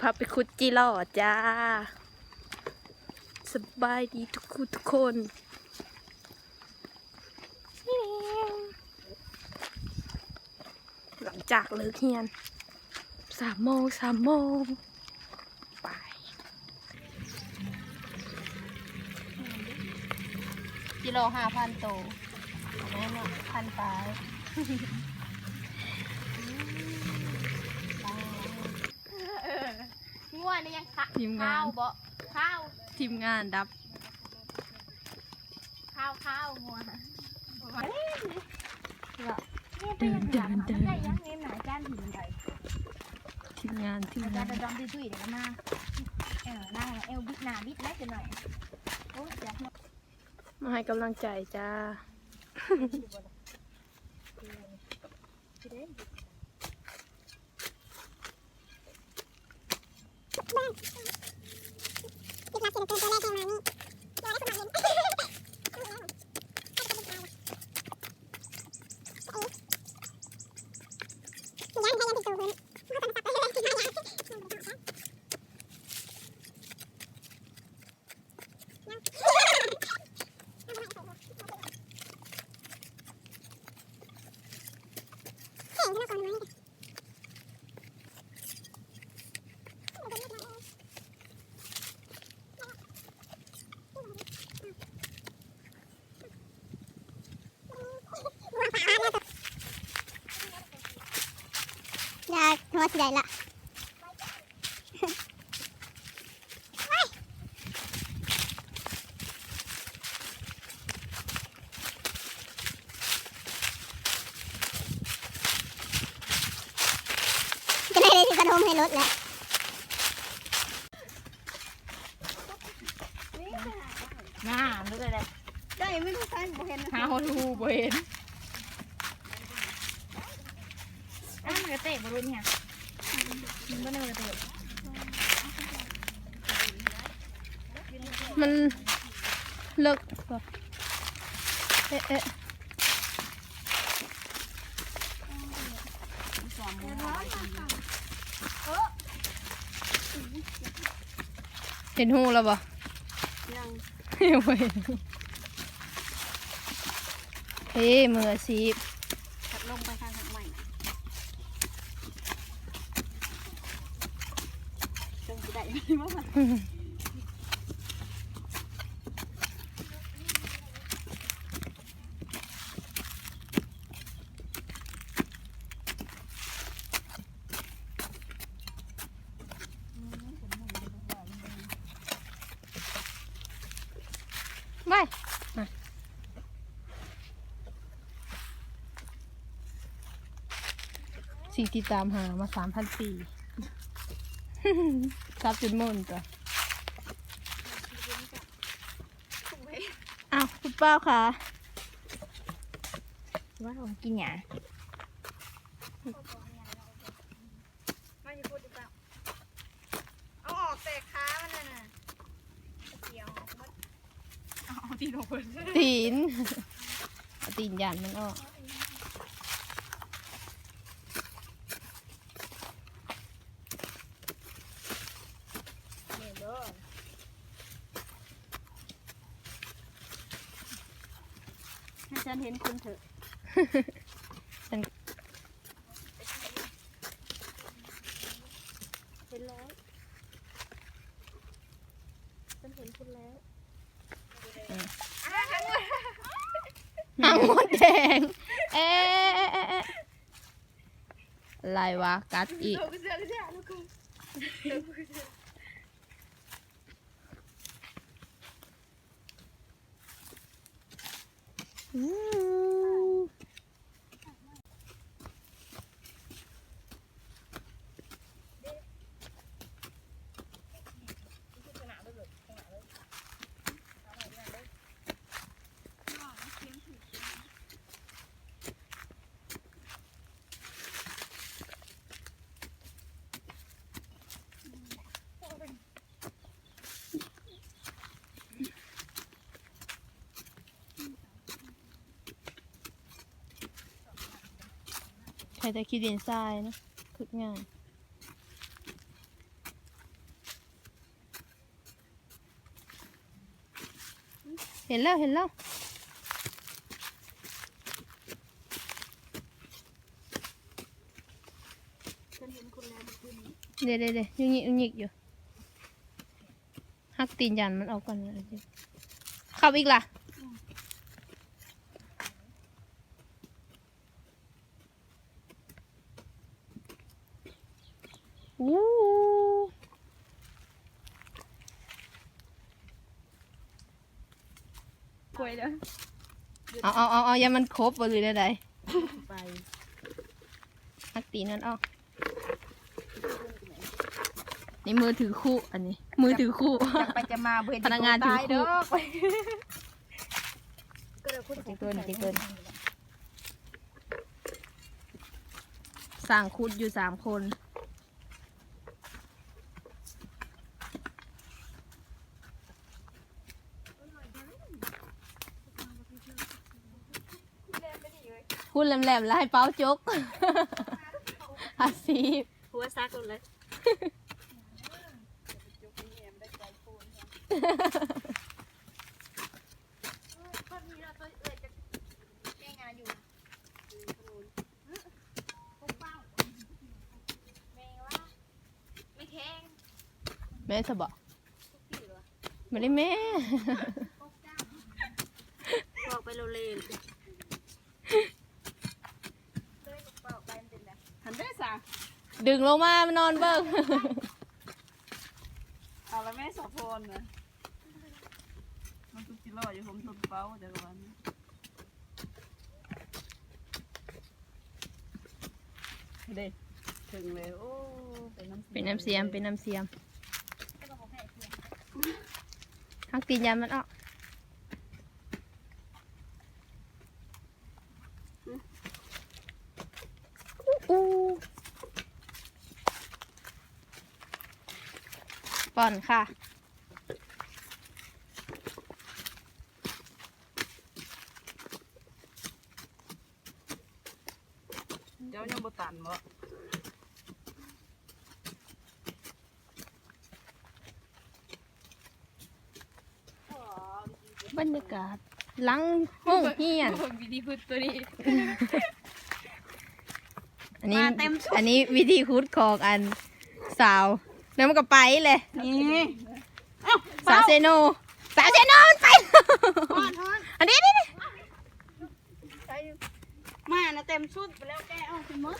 พาไปคุดจีหล่อจ้า สบายดีทุกคนทุกคนหลังจากเลิกเรียนสามโมงสามโมงไปกิโลห้าพันโตแม่เนาะพันปลาย ยังคะทีมงาข้าวนบ่ข้าวทีมงานดับข้าวข้าวงัวเดินเดินเดินได้ยังเงินหนาจ้านถึงใดทีมงานทีมอาจางารนย์จะดอมดุยๆเดี๋ยวก็มาเออหน้าเอวบิดหน้าบิดแล้วจะหน่อยโอ้ยจับเนาะมาให้กำลังใจจ้าย Terima kasih masih menonton! ได้ละจะได้ได้ถึงกระทมให้รถแล้ว งาดูเลยเลย ได้ไม่รู้กันบ่เห็น หาฮอทูบ่เห็นอ้าวมันกระเตะบอลลูนเนี่ยมันก็เนื้อกระเตะ มันเลิกบ่เอ๊ะเอ๊ะเห็นหูแล้วบ่ยังยังไม่เห็นเฮ้มืออาชีพขับลงไปทางทางใหม่จงสิได้ไหมว่า ที่ตามหามาสามพันปีซับจนหมุนจ้ะอ้าวคุณป้าค่ะว่าผมกินหยาเอาออกแต่ขามันน่ะนะเกี่ยวออกหมดเอาตีนออกไปตีนเอาตีนยันมันออก เนี่ยเด้อให้ ฉันเห็นคุณเถอะฉันเห็นแล้วฉันเห็นคุณแล้วหางมดแดง เอ๊ะเอ๊ะเอ๊ะเอ๊ะอะไรวะ กัดอีก อื ช้ตคิดเดินทรายนะขุดง่ายเห็นแล้วเห็นแล้วเดี๋ยวเดี๋ยวยุงยิกยุงยิ่งอยู่หักตีนยันมันออกก่อนนะเข้าอีกล่ะ เด้อเอาเอาเอาเอาอย่ามันครบบ่หรือใดไปๆหักตีนนั่นออกนี่มือถือคู่อันนี้ มือถือคู่ จะไปจะมาเบื่อพนักงานถือคู่เด้อก็เดี๋ยวคุณจะเกินจะเกิน สั่งคุดอยู่สามคน แหลมๆแล้วให้เป้าจกอาซีพหัวซักเลยคนนี้เราตัวเอ่ยจะแก้งานอยู่พกเป้าแมงว่าไม่แข็งแม่สบอพี่เหรอไม่ได้แม่พกเจ้าบอกไปโรเลน เลยพกเป้าไปมันเป็นแบบ หันได้สาดึงลงมามานอนเบิ้งเอาแล้วแม่สอบพลนะมันทุกจิโร่อยู่ผมทุนเป้าเดี๋ยววันเด็กถึงเลยโอ้เป็นน้ำเป็นน้ำเสียมเป็นน้ำเสียมก็ต้องบอกให้เพียงหักตีนยันมันออก ป่อนค่ะ เจ้ายังบ่ตันบ่บรรยากาศหลังห้องเฮียน วิธีพูดตัวนี้ อันนี้ มาเต็มชุด อันนี้วิธีคุดของอันสาว แล้วมันก็ไปเลยนี่สาวเซโนสาวเซโนมันไปอันนี้นี่นี่มานะเต็มชุดไปแล้วแกเอาไปหมด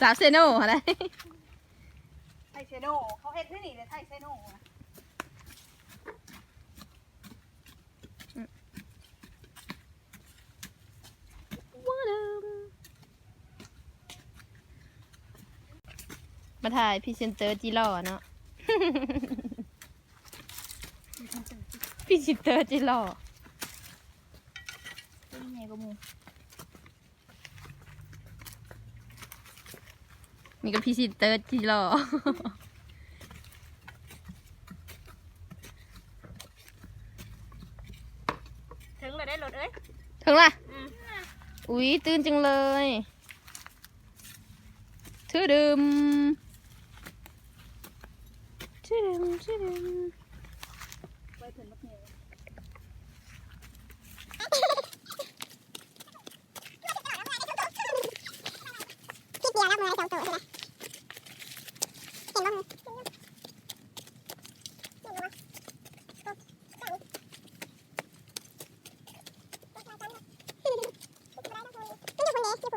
สาวเซโนอะไรไทเซโนเขาเฮ็ดที่นี่เลยไทเซโน มาถ่ายพรีเซนเตอร์จีหล่อเนาะ พรีเซนเตอร์จีหล่อเป็นไงก็มูมีกับพรีเซนเตอร์จีหล่อถึงเลยได้รถเอ้ยถึงละอืมอุ๊ย ตื่นจังเลยทื่อ ดึมทื่อดึมทื่อดึมไปถึงรถเนี่ยพี่เบียร์รับมืออะไรสองตัวใช่ไหมเห็นว่ามือไปได้มาตัว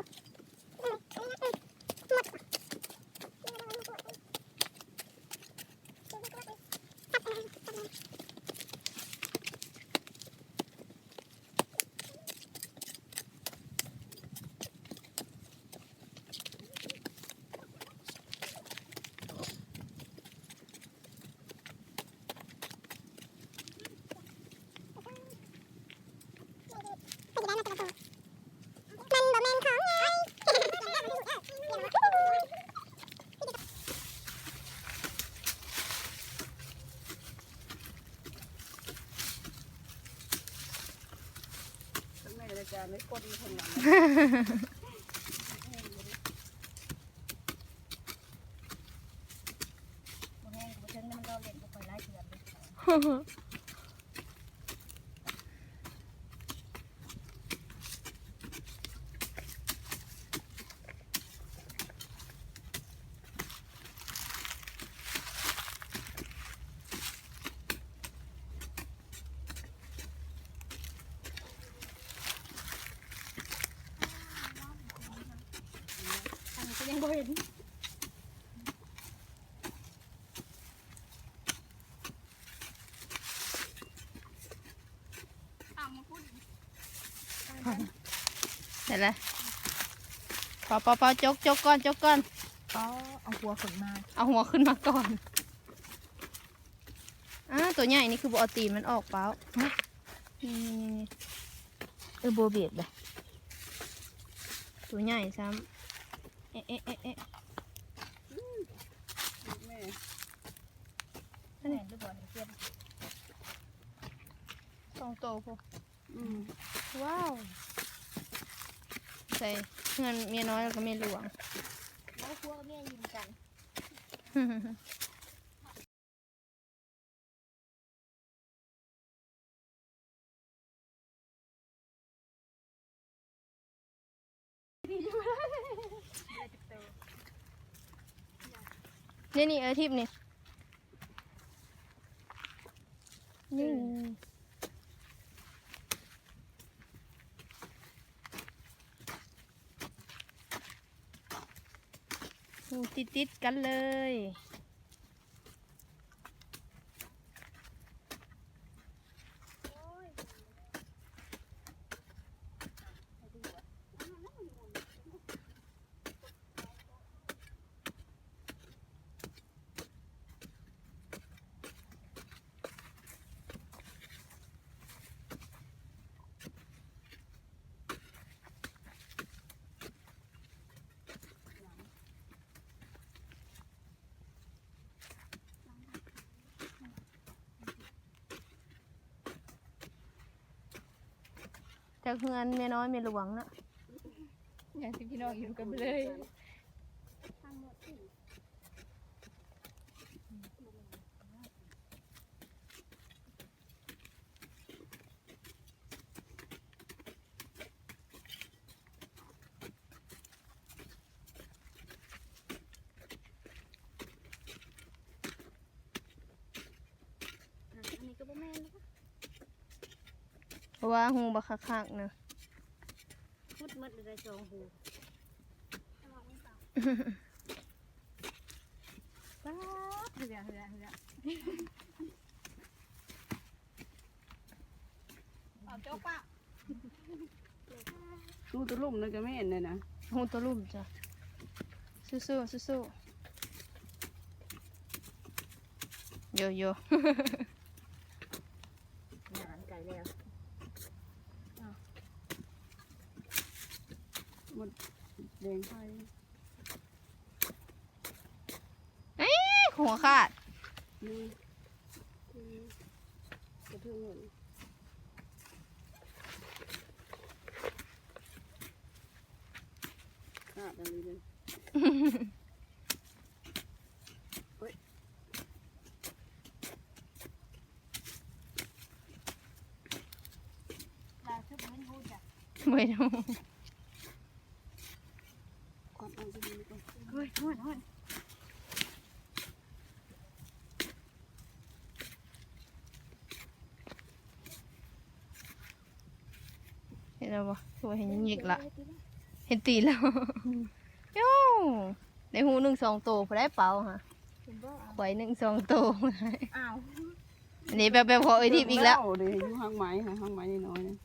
มันบ่แม่นของไง ถึงในรายการ ไม่กดมีทางหลังบ่แห้งบ่เทิงนี่มันเราเล่นบ่ค่อยไล่เถื่อนเลย เห็นแล้วปอปอปอจกจกก่อนจกก่อนอ๋อเอาหัวขนมาเอาหัวขึ้นมาก่อนอ่าตัวใหญ่นี่คือบัวตีนมันออกเปล่านี่นี่นี่นี่เออโบเบียดเลยตัวใหญ่ซ้ำเอ๊ะเอ๊ะเอ๊ะเอ๊ะแม่นั่นเห็นดูบ่เห็นเพื่อนสองโตวพออืม ว้าว ใส่เงินเมียน้อยแล้วก็เมียหลวง แล้วพวกเมียยิงกัน นี่นี่เออทิพย์นี่นี่ ติดติดๆกันเลย จากเงินแม่น้อยแม่หลวงเนาะอย่างที่พี่น้องอยู่กันไปเลย อันนี้ก็บ่แม่นนะคะ เพราะว่าหูบักคักๆนะมุดมัดเลยสองหูป้าเหือเหือเหือเอาเจ้าป้าดูตัวลุ่มเลยก็ไม่เห็นเลยนะหูตัวลุ่มจ้ะสู้ๆสู้ๆโยโย่ หนานไก่แล้ว แดงไฟ เอ้ยหัวขาด นี่ อืมกระเทือนขาดอะไรเลย ลาชุบมันพูดจ้ะ ไม่รู้ ความเอาจะดีก่อน เฮ้ยโทษโทษ เห็น แล้วปะตัวเห็นยิกละเห็นตีแล้วโย่ในหูหนึ่งสองตัวพอได้เป่าฮะคุณบ่ไข่หนึ่งสองตัวอ้าวอันนี้แบบแบบพอเอ้ยทิพย์อีกแล้วเดี๋ยวอยู่ห้างไม้ค่ะห้างไม้น้อยๆนะ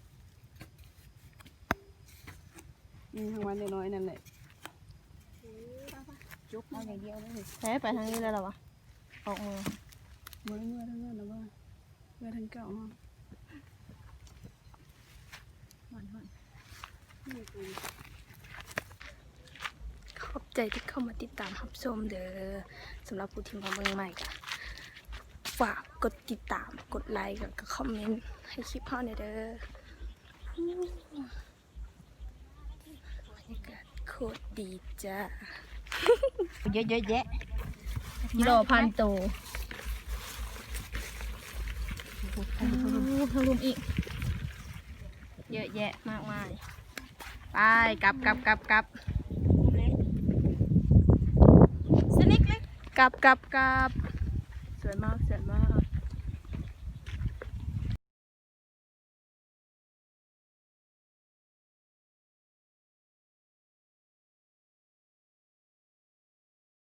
นี่ห้างไม้น้อยๆนั่นแหละจุกเอาอย่างเดียวเลยใช้ไปทางนี้แล้วเหรอวะออกมือเมื่อเมื่อทั้งนั้นนะว่าเมื่อทั้งเก่าเนาะ หอนหอน นี่คือ ขอบใจที่เข้ามาติดตามรับชมเด้อสำหรับผู้ที่มาเมืองใหม่ก็ฝากกดติดตามกดไลค์กับคอมเมนต์ให้คลิปเฮาเนี่ยเด้อบรรยากาศโคตรดีจ้าเยอะเยอะแยะกิโลพันโตรวมอีก เยอะแยะมากมาย ไปกลับกลับกลับกลับสนิกเล็กกลับกลับกลับสวยมาก